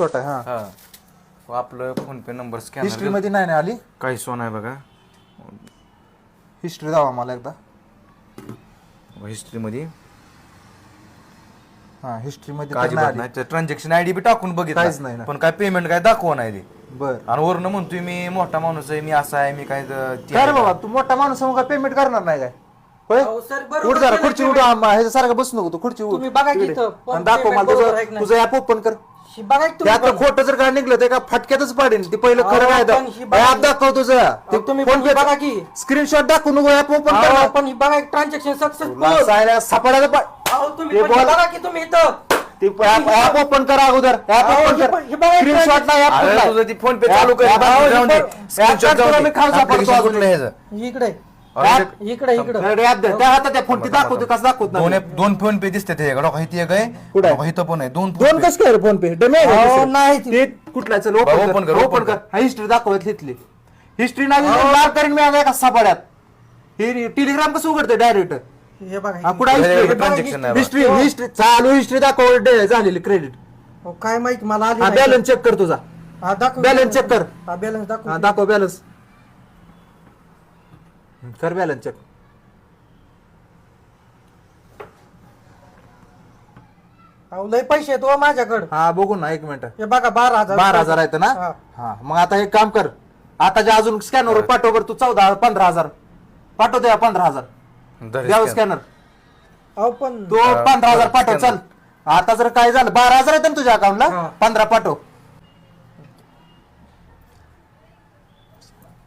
Screenshot आहे हा. हा. व आपलं फोन पे नंबर हिस्ट्री स्कॅनरमध्ये नाही ना आली? काही सोन आहे बघा. हिस्ट्री दावा मला एकदा. हिस्ट्री मध्ये. हा हिस्ट्री मध्ये तर काळजी नाही बात आली. नाही. ट्रान्झॅक्शन आयडी बी टाकून काहीच नाही बघितलं. पण काय पेमेंट काय दाखवा नाही ते. बर. आणि वरनं म्हणतोय मी मोठा माणूस आहे मी असा आहे मी काय द- ते काय रे. बाबा तू मोठा माणूस आहे, मग काय पेमेंट करणार नाही काय? होय? अहो, सर, बरोबर उठ जरा केलं खुर्ची उठ ह्याच्यासारखं बसू नको तू खुर्ची उठ. तुम्ही बघा की इकडे. इथं, दाखव मला payment बरोबर आहे की तुझं नाही? तुझं ऍप ओपन कर. शी बघा की तुम्ही त्यात पण. खोटं जर काय निघलं ते का फटक्यातच पाडेन ते पहिलं खरं अहो, काय पण ही बघा ऍप दाखव तुझं अहो, तुम्ही पण बघा की स्क्रीनशॉट दाखवू नको ऍप ओपन अहो, पण ही बघा ट्रान्झॅक्शन सक्सेसफुल सापडायला तुम्ही पण बोल. बघा की तुम्ही इथं ते ऍप ओपन कर अगोदर ऍप अहो, ओपन हे कर बघ- हे बघा, स्क्रीनशॉट नाही ऍप अरे तुझं ती फोन पे चालू कर जाऊन दे. Application. कुठलं आहे? इकडे इकडे इकडे. त्या फोन ती दाखवते कसं दाखवत दोन नाही दोन फोन पे दिसते ते इथे एक आहे. कुठं आहे? इथं पण आहे. दोन दोन कसं काय फोन पे? डमे नाही. ती- कुठला चल ओपन कर ओपन कर. हा हिस्ट्री दाखवत तिथली. हिस्ट्री नाही लाल करीन मी एका सापड्यात. हे टेलिग्राम कसं उघडतं डायरेक्ट हे बघा हा कुठं हे हिस्ट्री transaction नाही बा. हिस्ट्री हिस्ट्री चालू हिस्ट्री दाखव डे- झालेली क्रेडिट अहो, काय माहीत मला आली हा नाही. बॅलन्स चेक कर तुझा. हा, दाखव balance check कर. हा बॅलन्स हा दाखव दाखव बॅलन्स कर बॅलन्स चेक अहो, लय पैसे आहेत हो माझ्याकडे. हा बघू ना एक मिनिट हे बघा बारा हजार बारा हजार आहेत ना? हा. हा मग आता एक काम कर. आता जे अजून स्कॅनर पाठव बरं तू चौदा पंधरा हजार. पाठवते या पंधरा हजार. धर द्यावं scan. स्कॅनर अहो पण तो पंधरा हजार पाठव. चल. आता जर काय झालं बारा हजार आहेत ना तुझ्या अकाउंटला हा. पंधरा पाठव.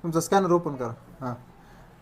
तुमचं स्कॅनर ओपन कर. हा.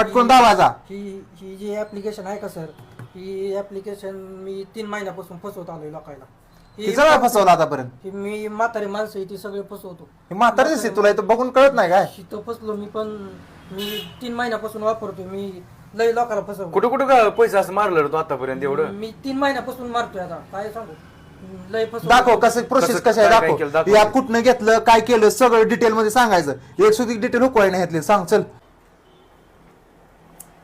पटकून दावायचा ही ही जी ऍप्लिकेशन आहे का सर ही ऍप्लिकेशन मी तीन महिन्यापासून फसवत आलोय लोकांना ही फसवला आतापर्यंत? ही मी म्हातारी माणसं आहे ती सगळे फसवतो. हे म्हातारी दिसते तुला इथं बघून कळत नाही काय? तिथं फसलो मी पण मी तीन महिन्यापासून वापरतो मी लय लोकांना फसवतो कुठं कुठं का पैसे असं मारलं रे तू आतापर्यंत एवढं? मी तीन महिन्यापासून मारतोय आता काय सांगू? लय फसवतो दाखव कसं प्रोसेस कसं- कशा आहे काय- काय केलं? दाखव. दाखव. या कुठनं घेतलं काय केलं सगळं डिटेल मध्ये सांगायचं. एक सुधी डिटेल हुकवाय नाही घेतली. सांग चल.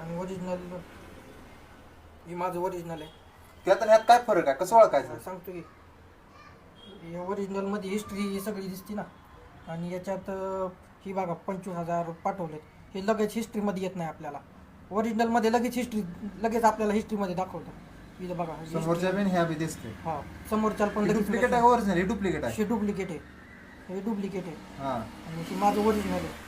आणि ओरिजिनल हे माझं ओरिजिनल आहे. त्यात आणि ह्यात काय फरक आहे? कसं ओळखायचं? सांगतो की. हे ओरिजिनलमध्ये हिस्ट्री ही सगळी दिसते ना. आणि याच्यात अं, ही बघा पंचवीस हजार पाठवलेत. हे लगेच हिस्ट्रीमध्ये येत नाही आपल्याला. ओरिजिनलमध्ये लगेच हिस्ट्री लगेच आपल्याला हिस्ट्रीमध्ये दाखवतं. इथं बघा. समोरच्या बिन ह्या बी दिसते हा समोरच्याला पण लगेच डुप्लिकेट आहे ओरिजिनल हे डुप्लिकेट आहे. हे डुप्लिकेट आहे. हे डुप्लिकेट आहे. हा. आणि हे माझं ओरिजिनल आहे.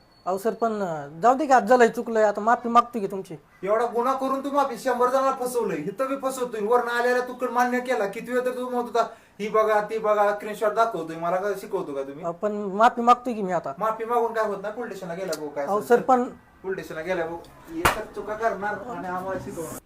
अहो सर पण जाऊ दे की आज झालंय चुकलंय आता माफी मागतो की तुमची. एवढा गुन्हा करून तू माफी शंभर जणांना फसवलंय. इथं बी फसवतोय. वरण आलेला तू कड मान्य केला. किती वेळ तर तू म्हणत होता ही बघा ती बघा स्क्रीनशॉट दाखवतोय. मला का शिकवतो का तुम्ही? अहो, पण माफी मागतोय की मी आता. माफी मागून काय होत नाही. पोलीस स्टेशनला गेला भाऊ काय अहो सर पण पोलीस स्टेशनला गेल्या भाऊ. एकच चुका करणार आणि आम्हाला शिकवणार.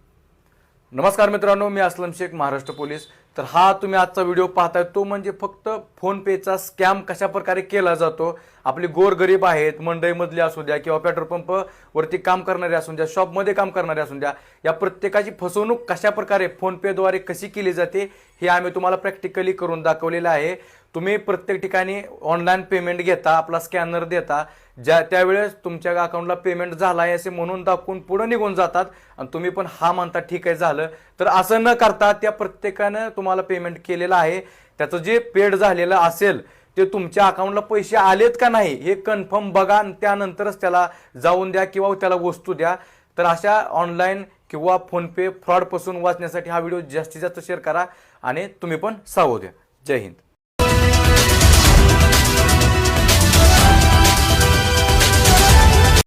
नमस्कार मित्रांनो मी असलम शेख महाराष्ट्र पोलीस. तर हा तुम्ही आजचा व्हिडिओ पाहताय तो म्हणजे फक्त फोन पेचा स्कॅम कशा प्रकारे केला जातो आपली गोरगरीब आहेत मंडईमधले असू द्या किंवा पेट्रोल पंप वरती काम करणारे असू द्या शॉपमध्ये काम करणारे असू द्या या प्रत्येकाची फसवणूक कशा प्रकारे फोनपेद्वारे कशी केली जाते हे आम्ही तुम्हाला प्रॅक्टिकली करून दाखवलेलं आहे. तुम्ही प्रत्येक ठिकाणी ऑनलाईन पेमेंट घेता आपला स्कॅनर देता ज्या त्यावेळेस तुमच्या अकाउंटला पेमेंट झाला आहे असे म्हणून दाखवून पुढे निघून जातात आणि तुम्ही पण हा म्हणता ठीक आहे झालं. तर असं न करता त्या प्रत्येकानं तुम्हाला पेमेंट केलेलं आहे. त्याचं जे पेड झालेलं असेल ते तुमच्या अकाउंटला पैसे आलेत का नाही हे कन्फर्म बघा आणि त्यानंतरच त्याला जाऊन द्या किंवा त्याला वस्तू द्या. तर अशा ऑनलाईन किंवा फोनपे फ्रॉडपासून वाचण्यासाठी हा व्हिडिओ जास्तीत जास्त शेअर करा आणि तुम्ही पण सावध द्या जय हिंद.